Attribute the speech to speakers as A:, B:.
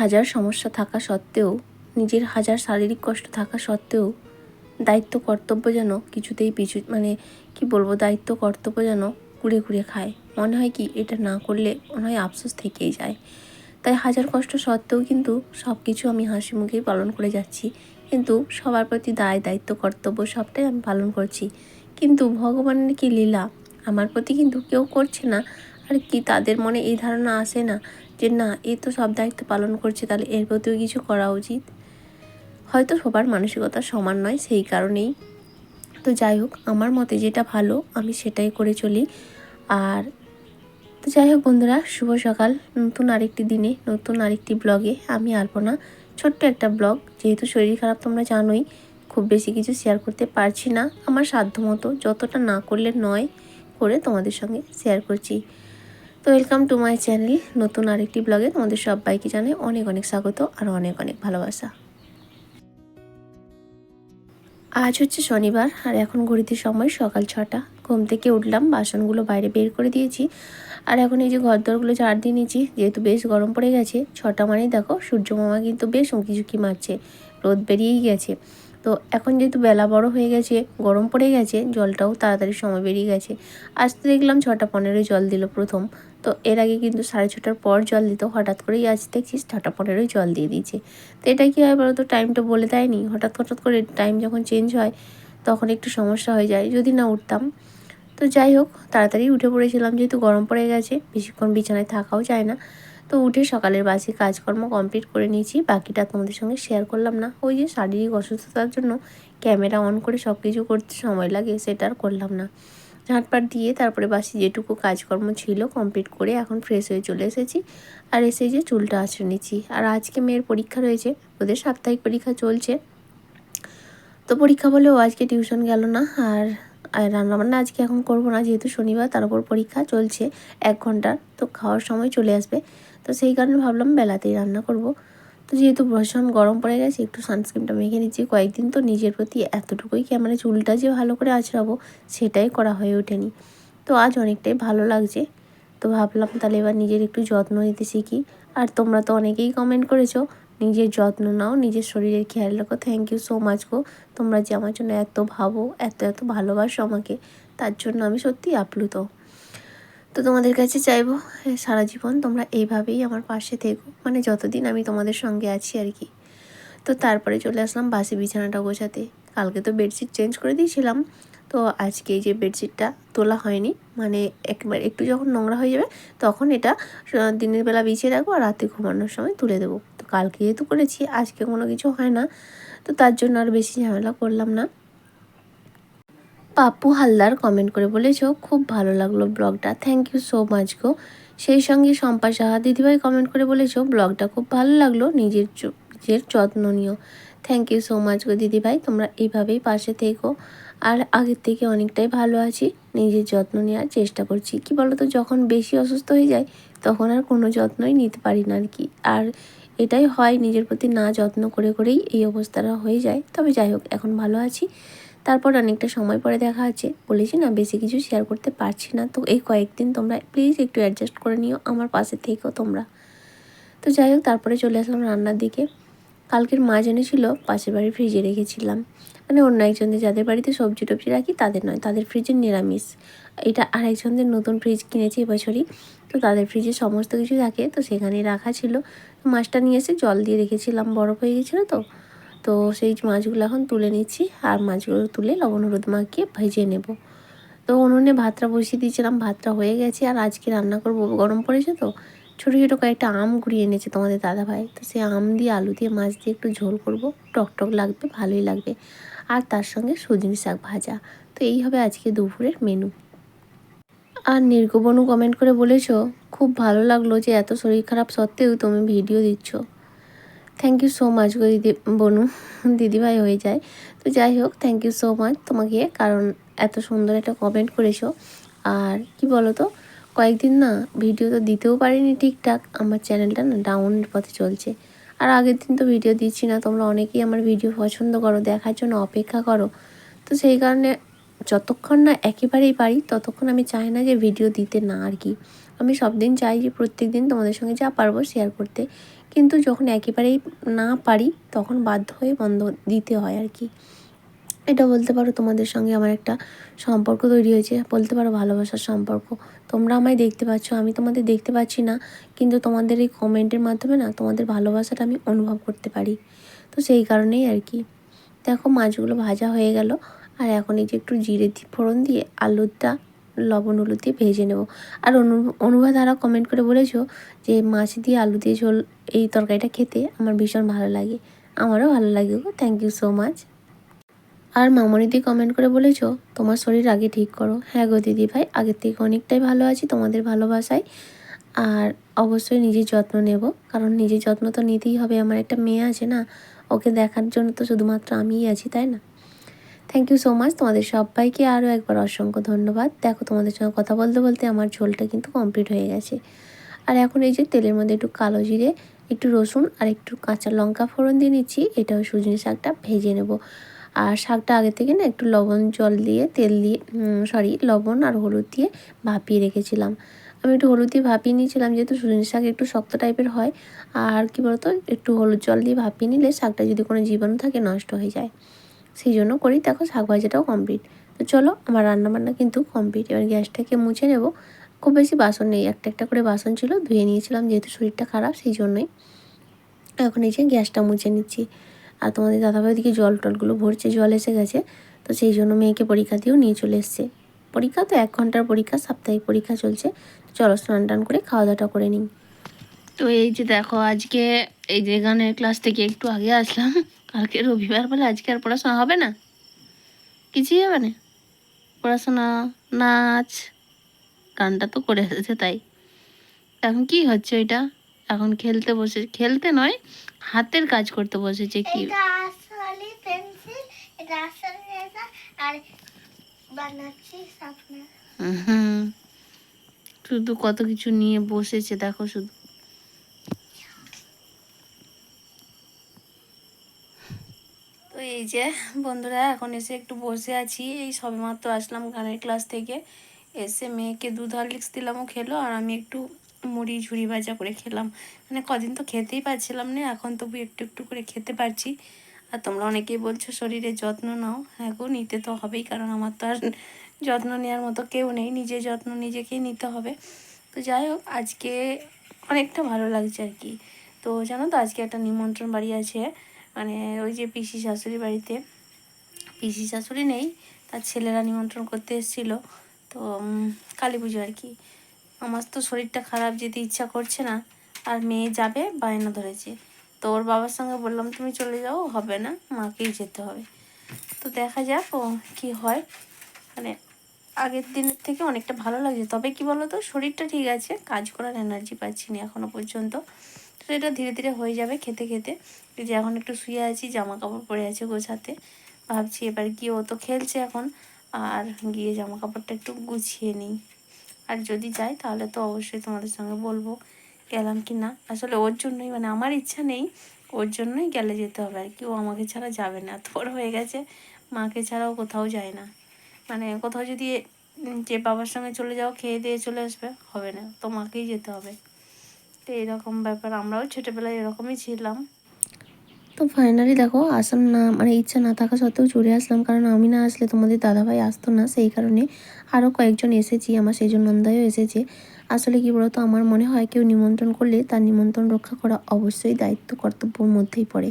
A: হাজার সমস্যা থাকা সত্ত্বেও, নিজের হাজার শারীরিক কষ্ট থাকা সত্ত্বেও, দায়িত্ব কর্তব্য যেন কিছুতেই পিছু মানে কি বলব, দায়িত্ব কর্তব্য যেন কুড়ে কুড়ে খায়। মনে হয় কি, এটা না করলে মনে হয় আফসোস থেকেই যায়। তাই হাজার কষ্ট সত্ত্বেও কিন্তু সব কিছু আমি হাসি মুখেই পালন করে যাচ্ছি। কিন্তু সবার প্রতি দায়, দায়িত্ব, কর্তব্য সবটাই আমি পালন করছি। কিন্তু ভগবানের কি লীলা? আমার প্রতি কিন্তু কেউ করছে না। আর কি তাদের মনে এই ধারণা আসে না যে না, এ তো সব দায়িত্ব পালন করছে, তাহলে এর প্রতিও কিছু করা উচিত? হয়তো সবার মানসিকতা সমান নয়, সেই কারণেই। তো যাই হোক, আমার মতে যেটা ভালো, আমি সেটাই করে চলি। আর তো যাই হোক বন্ধুরা, শুভ সকাল। নতুন আরেকটি দিনে, নতুন আরেকটি ব্লগে আমি আলপনা। ছোট্ট একটা ব্লগ, যেহেতু শরীর খারাপ তোমরা জানোই, খুব বেশি কিছু শেয়ার করতে পারছি না। আমার সাধ্য মতো যতটা না করলে নয়, করে তোমাদের সঙ্গে শেয়ার করছি। তো ওয়েলকাম টু মাই চ্যানেল নতুন আরেকটি ব্লগে তোমাদের সবাইকে জানাই অনেক অনেক স্বাগত আর অনেক অনেক ভালোবাসা। আজ হচ্ছে শনিবার আর এখন ঘড়িতে সময় সকাল ছটা। ঘুম থেকে উঠলাম, বাসনগুলো বাইরে বের করে দিয়েছি। আর এখন এই যে ঘরদরগুলো ঝাড় দিয়ে নিয়েছি, যেহেতু বেশ গরম পড়ে গেছে, ছটা মানেই দেখো সূর্য মামা কিন্তু বেশ উঁকি ঝুঁকি মারছে, রোদ বেরিয়েই গেছে। তো এখন যেহেতু বেলা বড় হয়ে গেছে, গরম পড়ে গেছে, জলটাও তাড়াতাড়ি সময় বেরিয়ে গেছে। আসতে দেখলাম ছটা পনেরোই জল দিল প্রথম। তো এর আগে কিন্তু সাড়ে ছটার পর জল দিত, হঠাৎ করেই আজ দেখছিস ছটা পনেরোই জল দিয়ে দিয়েছে। তো এটা কী হয় বলো তো টাইমটা বলে দেয়নি। হঠাৎ হঠাৎ করে টাইম যখন চেঞ্জ হয়, তখন একটু সমস্যা হয়ে যায়। যদি না উঠতাম। তো যাই হোক, তাড়াতাড়ি উঠে পড়েছিলাম, যেহেতু গরম পড়ে গেছে, বেশিক্ষণ বিছানায় থাকাও যায় না। তো উঠে সকালের বাসি কাজকর্ম কমপ্লিট করে নিয়েছি, বাকিটা তোমাদের সঙ্গে শেয়ার করলাম না। ওই যে শারীরিক অসুস্থতার জন্য ক্যামেরা অন করে সব কিছু করতে সময় লাগে, সেটা আর করলাম না। ঝাঁটপাট দিয়ে তারপরে বাসি যেটুকু কাজকর্ম ছিল কমপ্লিট করে এখন ফ্রেশ হয়ে চলে এসেছি। আর এসে যে চুলটা আছড়ে নিচ্ছি। আর আজকে মেয়ের পরীক্ষা রয়েছে, ওদের সাপ্তাহিক পরীক্ষা চলছে। তো পরীক্ষা বলেও আজকে টিউশন গেল না। আর আর রান্নাবান্না আজকে এখন করব না, যেহেতু শনিবার, তার উপর পরীক্ষা চলছে এক ঘণ্টার। তো খাওয়ার সময় চলে আসবে। তো সেই কারণে ভাবলাম বেলাতেই রান্না করব। তো যেহেতু ভীষণ গরম পড়ে গেছে, একটু সানস্ক্রিনটা মেখে নিচ্ছি। কয়েকদিন তো নিজের প্রতি এতটুকুই কি ক্যামেরা চুলটা যে ভালো করে আছড়াবো, সেটাই করা হয়ে ওঠেনি। তো আজ অনেকটাই ভালো লাগছে। তো ভাবলাম তাহলে এবার নিজের একটু যত্ন নিতে শিখি। আর তোমরা তো অনেকেই কমেন্ট করেছ, নিজের যত্ন নাও, নিজের শরীরের খেয়াল রাখো। থ্যাংক ইউ সো মাচ গো। তোমরা যে আমার জন্য এত ভাবো, এত এত ভালোবাসো আমাকে, তার জন্য আমি সত্যি আপ্লুত। তো তোমাদের কাছে চাইব সারা জীবন তোমরা এইভাবেই আমার পাশে থেকো। মানে যতদিন আমি তোমাদের সঙ্গে আছি আর কি। তো তারপরে চলে আসলাম বাসি বিছানাটা গোছাতে। কালকে তো বেডশিট চেঞ্জ করে দিয়েছিলাম। তো আজকে এই যে বেডশিটটা তোলা হয়নি মানে একবার একটু যখন নোংরা হয়ে যাবে তখন এটা দিনের বেলা বিছিয়ে রাখব আর রাতে ঘুমানোর সময় তুলে দেবো। তো কালকে যেহেতু করেছি, আজকে কোনো কিছু হয় না। তো তার জন্য আর বেশি ঝামেলা করলাম না। পাপ্পু হালদার কমেন্ট করে বলেছ, খুব ভালো লাগল ব্লগটা থ্যাংক ইউ সো মাচ গো। সেই সঙ্গে শম্পা সাহা দিদিভাই কমেন্ট করে বলেছ ব্লগটা খুব ভালো লাগল, নিজের নিজের যত্ন নিও। থ্যাংক ইউ সো মাচ গো দিদিভাই, তোমরা এইভাবেই পাশে থেকো। আর আগের থেকে অনেকটাই ভালো আছি, নিজের যত্ন নেওয়ার চেষ্টা করছি। কি বলতো, যখন বেশি অসুস্থ হয়ে যায়, তখন আর কোনো যত্নই নিতে পারি না আর কি। আর এটাই হয় নিজের প্রতি না যত্ন করে করেই এই অবস্থাটা হয়ে যায়। তবে যাই হোক, এখন ভালো আছি। তারপর অনেকটা সময় পরে দেখা আছে বলেছি না, বেশি কিছু শেয়ার করতে পারছি না। তো এই কয়েকদিন তোমরা প্লিজ একটু অ্যাডজাস্ট করে নিও, আমার পাশে থেকেও তোমরা। তো যাই হোক, তারপরে চলে আসলাম রান্নার দিকে। কালকের মাছ এনেছিল পাশের বাড়ির ফ্রিজে রেখেছিলাম। মানে অন্য একজনদের, যাদের বাড়িতে সবজি টবজি রাখি, তাদের নয়, তাদের ফ্রিজের নিরামিষ। এটা আরেকজনদের নতুন ফ্রিজ কিনেছি এবছরই। তো তাদের ফ্রিজে সমস্ত কিছু থাকে, তো সেখানেই রাখা ছিল। মাছটা নিয়ে এসে জল দিয়ে রেখেছিলাম, বরফ হয়ে গেছিল তো। তো সেই মাছগুলো এখন তুলে নিচ্ছি আর মাছগুলো তুলে লবণ, হলুদ মাখিয়ে ভেজে নেব। তো উনুনে ভাতটা বসিয়ে দিয়েছিলাম, ভাতটা হয়ে গেছে আর আজকে রান্না করব গরম পড়েছে তো। ছোটো ছোটো কয়েকটা আম ঘুরিয়ে এনেছে তোমাদের দাদাভাই। তো সেই আম দিয়ে, আলু দিয়ে, মাছ দিয়ে একটু ঝোল করব। টক টক লাগবে, ভালোই লাগবে। আর তার সঙ্গে সজনি শাক ভাজা। তো এই হবে আজকে দুপুরের মেনু আর নির্গবনু কমেন্ট করে বলেছ, খুব ভালো লাগল যে এত শরীর খারাপ সত্ত্বেও তুমি ভিডিও দিচ্ছ। থ্যাংক ইউ সো মাচ গো দিদি, বনু। দিদিভাই হয়ে যায়। তো যাই হোক থ্যাংক ইউ সো মাচ তোমাকে, কারণ এত সুন্দর একটা কমেন্ট করেছ। আর কি বলো তো কয়েকদিন না ভিডিও তো দিতেও পারিনি ঠিকঠাক, আমার চ্যানেলটা না ডাউনের পথে চলছে। আর আগের দিন তো ভিডিও দিচ্ছি না, তোমরা অনেকেই আমার ভিডিও পছন্দ করো, দেখার জন্য অপেক্ষা করো। তো সেই কারণে যতক্ষণ না একেবারেই পারি, ততক্ষণ আমি চাই না যে ভিডিও দিতে না আর কি। আমি সব দিন চাই যে প্রত্যেক দিন তোমাদের সঙ্গে যা পারব শেয়ার করতে। কিন্তু যখন একেবারেই না পারি, তখন বাধ্য হয়ে বন্ধ দিতে হয় আর কি। এটা বলতে পারো তোমাদের সঙ্গে আমার একটা সম্পর্ক তৈরি হয়েছে। বলতে পারো ভালোবাসার সম্পর্ক। তোমরা আমায় দেখতে পাচ্ছ, আমি তোমাদের দেখতে পাচ্ছি না, কিন্তু তোমাদের এই কমেন্টের মাধ্যমে না তোমাদের ভালোবাসাটা আমি অনুভব করতে পারি। তো সেই কারণেই আর কি। দেখো মাছগুলো ভাজা হয়ে গেল, আর এখন এই যে একটু জিরে ফোড়ন দিয়ে আলুটা লবণ, হলুদ দিয়ে ভেজে নেব। আর অনু, অনুভা দ্বারা কমেন্ট করে বলেছ যে মাছ দিয়ে আলু দিয়ে ঝোল, এই তরকারিটা খেতে আমার ভীষণ ভালো লাগে। আমারও ভালো লাগে গো থ্যাংক ইউ সো মাচ আর মামনি মামনিদি কমেন্ট করে বলেছ, তোমার শরীর আগে ঠিক করো। হ্যাঁ গো দিদি ভাই, আগের থেকে অনেকটাই ভালো আছি, তোমাদের ভালোবাসায়। আর অবশ্যই নিজের যত্ন নেব, কারণ নিজের যত্ন তো নিতেই হবে। আমার একটা মেয়ে আছে না, ওকে দেখার জন্য তো শুধুমাত্র আমিই আছি, তাই না? থ্যাংক ইউ সো মাচ তোমাদের সবাইকে আরও একবার অসংখ্য ধন্যবাদ। দেখো, তোমাদের সঙ্গে কথা বলতে বলতে আমার ঝোলটা কিন্তু কমপ্লিট হয়ে গেছে। আর এখন এই যে তেলের মধ্যে একটু কালো জিরে, একটু রসুন আর একটু কাঁচা লঙ্কা ফোড়ন দিয়ে নিচ্ছি। এটাও সুজনি শাকটা ভেজে নেব। আর শাকটা আগে থেকে না একটু লবণ জল দিয়ে, তেল দিয়ে সরি লবণ আর হলুদ দিয়ে ভাপিয়ে রেখেছিলাম। আমি একটু হলুদ দিয়ে ভাপিয়ে নিয়েছিলাম, যেহেতু সুজনি শাক একটু শক্ত টাইপের হয়। আর কি বলতো, একটু হলুদ জল দিয়ে ভাপিয়ে নিলে শাকটা যদি কোনো জীবাণু থাকে, নষ্ট হয়ে যায়। সেই জন্য করি। দেখো শাক ভাজাটাও কমপ্লিট তো চলো, আমার রান্নাবান্না কিন্তু কমপ্লিট এবার গ্যাসটাকে মুছে নেব। খুব বেশি বাসন নেই। একটা একটা করে বাসন ছিল, ধুয়ে নিয়েছিলাম যেহেতু শরীরটা খারাপ সেই জন্যই এখন এই যে গ্যাসটা মুছে নিচ্ছি। আর তোমাদের দাদাভাই দিকে জল টলগুলো ভরছে, জল এসে গেছে। তো সেই জন্য মেয়েকে পরীক্ষা দিয়েও নিয়ে চলে এসছে। পরীক্ষা তো এক ঘণ্টার পরীক্ষা, সাপ্তাহিক পরীক্ষা চলছে। চলো স্নান টান করে খাওয়া দাওয়াটা করে নিই। তো এই যে দেখো, আজকে এই যে গানের ক্লাস থেকে একটু আগে আসলাম। কালকে রবিবার বলে আজকে আর পড়াশোনা হবে না? কিছুই হবে না। পড়াশোনা নাচ গানটা তো করে এসেছে তাই। এখন কি হচ্ছে ওইটা? এখন খেলতে বসে খেলতে নয় হাতের কাজ করতে বসেছে কি। শুধু কত কিছু নিয়ে বসেছে দেখো শুধু। এই যে বন্ধুরা, এখন এসে একটু বসে আছি। এই সবেমাত্র আসলাম গানের ক্লাস থেকে। এসে মেয়েকে দুধ হরলিক্স দিলাম, ও খেলো, আর আমি একটু মুড়ি ঝুড়ি ভাজা করে খেলাম। মানে কদিন তো খেতেই পারছিলাম না, এখন তবু একটু একটু করে খেতে পারছি। আর তোমরা অনেকেই বলছো শরীরের যত্ন নাও। হ্যাঁ গো, নিতে তো হবেই, কারণ আমার তো আর যত্ন নেওয়ার মতো কেউ নেই। নিজের যত্ন নিজেকেই নিতে হবে। তো যাই হোক, আজকে অনেকটা ভালো লাগছে আর কি। তো জানো তো, আজকে একটা নিমন্ত্রণ বাড়ি আছে। মানে ওই যে পিসি শাশুড়ি বাড়িতে, পিসি শাশুড়ি নেই, তার ছেলেরা নিমন্ত্রণ করতে এসেছিল। তো কালী পুজো আর কি। আমার তো শরীরটা খারাপ, যেতে ইচ্ছা করছে না। আর মেয়ে যাবে, বায়না ধরেছে। তো ওর বাবার সঙ্গে বললাম, তুমি চলে যাও, হবে না, মাকেই যেতে হবে। তো দেখা যাক, ও কী হয়। মানে আগের দিনের থেকে অনেকটা ভালো লাগছে তবে কি বলো তো শরীরটা ঠিক আছে, কাজ করার এনার্জি পাচ্ছি না এখনও পর্যন্ত। তো এটা ধীরে ধীরে হয়ে যাবে খেতে খেতে। যে এখন একটু শুয়ে আছি জামা কাপড় পরে আছে গোছাতে। ভাবছি এবার গিয়ে ও তো খেলছে এখন, আর গিয়ে জামা কাপড়টা একটু গুছিয়ে নিই। আর যদি যাই তাহলে তো অবশ্যই তোমাদের সঙ্গে বলব, গেলাম কি না। আসলে ওর জন্যই মানে আমার ইচ্ছা নেই, ওর জন্যই গেলে যেতে হবে আর কি। ও আমাকে ছাড়া যাবে না তোর হয়ে গেছে, মাকে ছাড়াও কোথাও যায় না। মানে কোথাও যদি যে বাবার সঙ্গে চলে যাও, খেয়ে দিয়ে চলে আসবে, হবে না তো মাকেই যেতে হবে। তো এরকম ব্যাপার, আমরাও ছোটোবেলায় এরকমই ছিলাম। তো ফাইনালি দেখো আসার না মানে ইচ্ছা না থাকা সত্ত্বেও চলে আসলাম, কারণ আমি না আসলে তোমাদের দাদাভাই আসতো না, সেই কারণে আরও কয়েকজন এসেছি, আমার সেজন নন্দায়ও এসেছে। আসলে কি বলতো, আমার মনে হয় কেউ নিমন্ত্রণ করলে তার নিমন্ত্রণ রক্ষা করা অবশ্যই দায়িত্ব, কর্তব্যর মধ্যেই পড়ে।